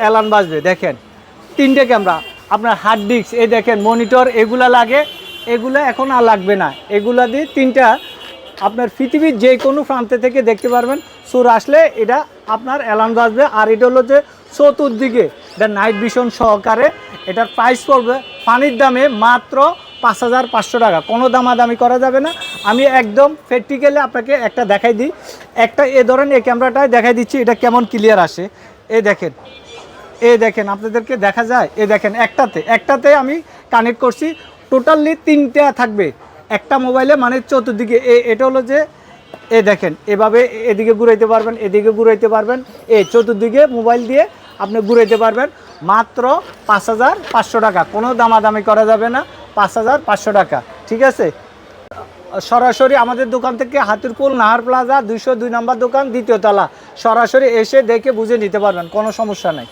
Alan বাজবে, দেখেন। তিনটে ক্যামেরা আপনার হার্ড ডিস্ক এই দেখেন মনিটর এগুলা লাগে, এগুলো এখন আর লাগবে না। এগুলা দিয়ে তিনটা, আপনার পৃথিবীর যে কোনো প্রান্তে থেকে দেখতে পারবেন সুর আসলে এটা আপনার অ্যালার্ম বাজবে। আর এটা হলো যে চতুর্দিকে, এটা নাইট ভিশন সহকারে, এটার প্রাইস পড়বে পানির দামে মাত্র পাঁচ হাজার পাঁচশো টাকা। কোনো দামাদামি করা যাবে না। আমি একদম প্র্যাকটিক্যালি আপনাকে একটা দেখাই দিই। একটা এ ধরেন এই ক্যামেরাটায় দেখাই দিচ্ছি, এটা কেমন ক্লিয়ার আসে। এ দেখেন এ দেখেন, আপনাদেরকে দেখা যায়, এ দেখেন, একটাতে একটাতে আমি কানেক্ট করছি। টোটালি তিনটা থাকবে। একটা মোবাইলে মানে চতুর্দিকে, এ, এটা হলো যে, এ দেখেন, এভাবে এদিকে ঘুরাইতে পারবেন, এদিকে ঘুরাইতে পারবেন। এ চতুর্দিকে মোবাইল দিয়ে আপনি ঘুরাইতে পারবেন। মাত্র পাঁচ হাজার পাঁচশো টাকা। কোনো দামাদামি করা যাবে না। পাঁচ হাজার পাঁচশো টাকা। ঠিক আছে? সরাসরি আমাদের দোকান থেকে হাতিরপুল নাহার প্লাজা, দুইশো দুই নম্বর দোকান, দ্বিতীয় তলা। সরাসরি এসে দেখে বুঝে নিতে পারবেন। কোনো সমস্যা নাই।